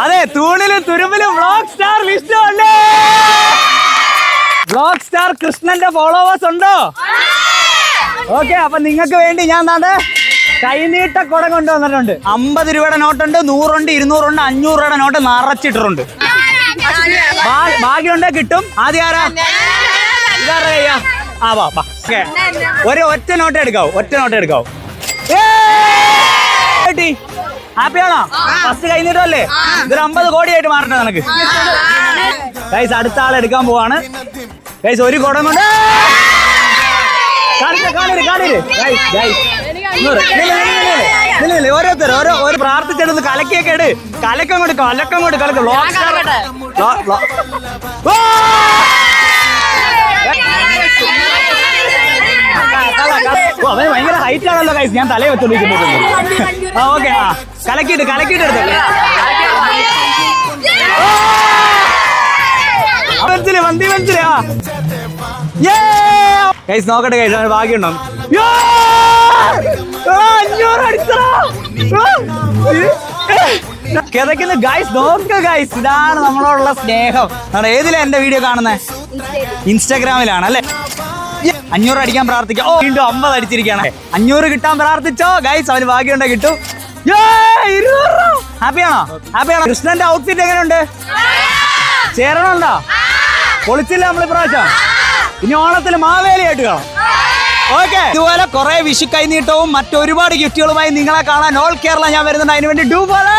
അതെ തൂണിലും തുരുമ്പിലും ബ്ലോക്ക് സ്റ്റാർ ലിസ്റ്റ് അല്ലേ ബ്ലോക്ക് സ്റ്റാർ കൃഷ്ണന്റെ ഫോളോവേഴ്സ് ഉണ്ടോ? ഓക്കെ അപ്പൊ നിങ്ങൾക്ക് വേണ്ടി ഞാൻ നാട് കൈനീട്ട കുട കൊണ്ടുവന്നിട്ടുണ്ട്. അമ്പത് രൂപയുടെ നോട്ടുണ്ട് നൂറുണ്ട് ഇരുന്നൂറുണ്ട് അഞ്ഞൂറ് രൂപയുടെ നോട്ട് നിറച്ചിട്ടിട്ടുണ്ട്. ഭാഗ്യമുണ്ടേ കിട്ടും. ആദ്യം ആരാ? ഇതാരാ ആ വാ വാ ഒരു ഒറ്റ നോട്ട് എടുക്കാവൂ ഒറ്റ നോട്ട് എടുക്കാവൂ. ഹാപ്പിയാണോ ഫസ്റ്റ് കഴിഞ്ഞിട്ടല്ലേ? ഇതൊരു അമ്പത് കോടിയായിട്ട് മാറട്ടെ നിനക്ക്. ഗൈസ് അടുത്ത ആൾ എടുക്കാൻ പോവാണ്. ഗൈസ് ഒരു കുടം കൊണ്ട് ഓരോരുത്തർ ഓരോ ഒരു പ്രാർത്ഥിച്ചെടുത്ത് കലക്കിയൊക്കെ ഇട്. കലക്കം കൊടുക്കും കലക്കം കൊടുക്കും കലക്കം. ഹൈറ്റ് ഗൈസ് ഞാൻ തലയെ വെച്ചു ആ ഓക്കെ ആ. കലക്കിട്ട് കലക്കിട്ട് എടുത്തു. മനസ്സിലെ വന്തി മനസ്സിലെ ഗൈസ് നോക്കട്ടെ ഗൈസ് ഭാഗ്യമുണ്ടോ? അഞ്ഞൂറ് അടിച്ചടാ. ആ. ഗൈസ് നോക്ക ഗൈസ് ഇതാണ് നമ്മളോടുള്ള സ്നേഹം. ഏതിലാ എന്റെ വീഡിയോ കാണുന്നത് ഇൻസ്റ്റാഗ്രാമിലാണ് അല്ലേ? അഞ്ഞൂറ് അടിക്കാൻ പ്രാർത്ഥിക്കാം. ഓ വീണ്ടും അമ്പത് അടിച്ചിരിക്കുകയാണ്. അഞ്ഞൂറ് കിട്ടാൻ പ്രാർത്ഥിച്ചോ? ഗൈസ് അവന് ഭാഗ്യമുണ്ടെ കിട്ടും. ഹാപ്പിയാണോ ഹാപ്പിയാണോ കൃഷ്ണന്റെ ഔട്ട്ഫിറ്റ് എങ്ങനെയുണ്ട്? ചേരണുണ്ടോ? പൊളിച്ചില്ല നമ്മൾ ഇപ്രാവശ്യം? ഇനി ഓണത്തിന് മാവേലിയായിട്ട് കാണാം. ഓക്കെ ഇതുപോലെ കുറെ വിഷു കൈനീട്ടവും മറ്റൊരുപാട് ഗിഫ്റ്റുകളുമായി നിങ്ങളെ കാണാൻ ഓൾ കേരള ഞാൻ വരുന്നുണ്ട്. അതിനുവേണ്ടി ഡൂ പോലെ